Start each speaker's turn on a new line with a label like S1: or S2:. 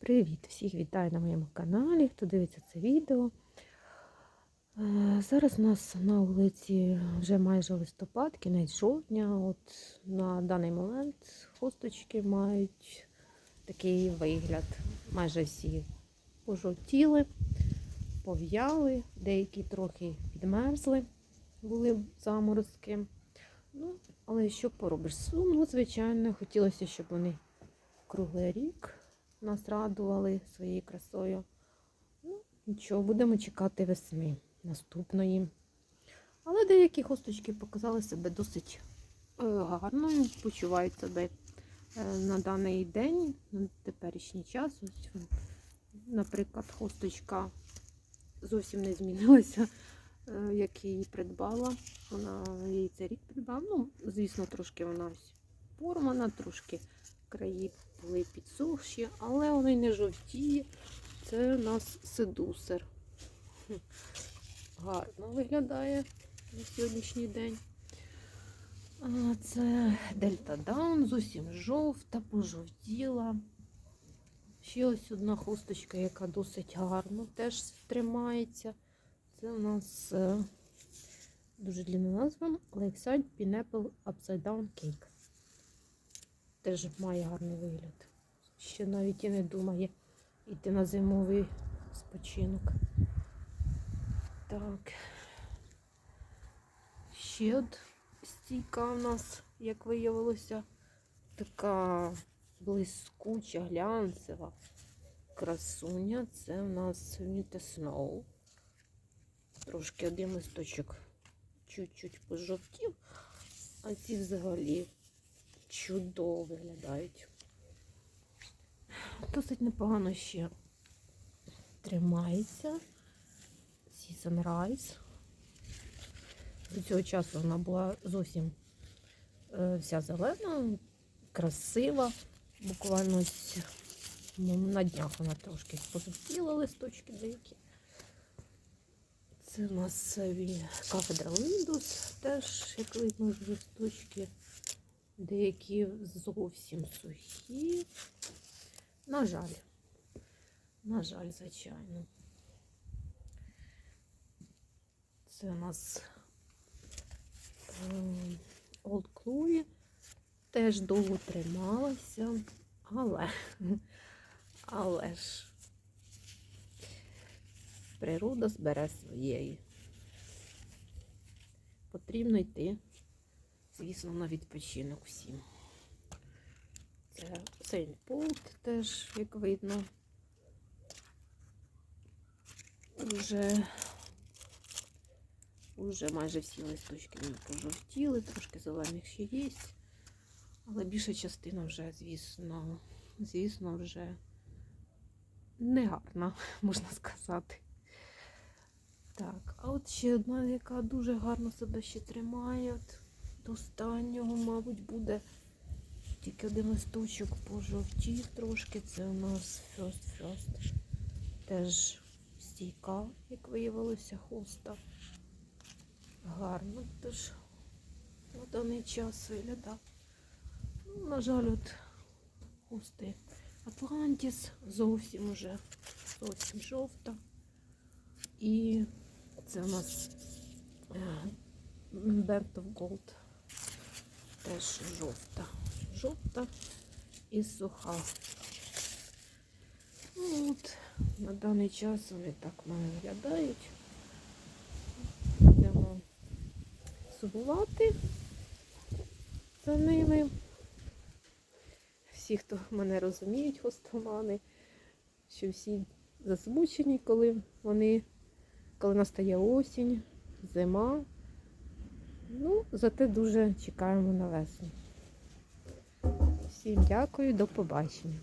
S1: Привіт! Всіх вітаю на моєму каналі, хто дивиться це відео. Е, Зараз у нас на вулиці вже майже листопад, кінець жовтня. От на даний момент хусточки мають такий вигляд. Майже всі пожовтіли, пов'яли, деякі трохи підмерзли, були заморозки. Ну, але що поробиш? Сумно, звичайно, хотілося, щоб вони круглий рік нас радували своєю красою. Ну, нічого, будемо чекати весни наступної. Але деякі хусточки показали себе досить е, гарно, почувають себе е, на даний день, на теперішній час. Ось, е, наприклад, хусточка зовсім не змінилася, як її придбала. Вона її цей рік придбала. Ну, звісно, трошки вона ось порвана, трошки краї були підсохші, але вони не жовті. Це у нас седусер. Гарно виглядає на сьогоднішній день. Це Дельта Даун, зовсім жовта, пожовтіла. Ще ось одна хусточка, яка досить гарно теж тримається. Це у нас е, дуже длінна назва Lakeside Pineapple Upside Down Cake теж має гарний вигляд. Ще навіть і не думає йти на зимовий спочинок. Так. Ще от стійка у нас, як виявилося, така блискуча, глянцева красуня. Це у нас Winter Snow. Трошки один листочок чуть-чуть пожовтів, а ці взагалі чудово виглядають. Досить непогано ще тримається. Season Rise. До цього часу вона була зовсім е, вся зелена, красива. Буквально ось, ну, на днях вона трошки позовтіла листочки деякі. Це у нас кафедра Windows, теж, як видно, з листочки. Деякі зовсім сухі. На жаль, на жаль, звичайно. Це у нас ем, Old Chloe. Теж довго трималася, але, але ж природа збере своєї. Потрібно йти звісно, на відпочинок всім. Це Полт теж, як видно, вже, вже майже всі листочки не пожовтіли, трошки зелених ще є, але більша частина вже, звісно, звісно, вже не гарна, можна сказати. Так, а от ще одна, яка дуже гарно себе ще тримає. Останнього, мабуть, буде тільки один листочок пожовтів трошки. Це у нас First First. Теж стійка, як виявилося, хоста. Гарно теж на даний час виглядав. Ну, на жаль, от хусти Атлантіс зовсім уже зовсім жовта. І це у нас Bent of Gold теж жовта. Жовта і суха. Ну, от, На даний час вони так мене виглядають. Будемо субувати за ними. Всі, хто мене розуміють, хостомани, що всі засмучені, коли вони, коли настає осінь, зима. Ну, зате дуже чекаємо на весну. Всім дякую, до побачення.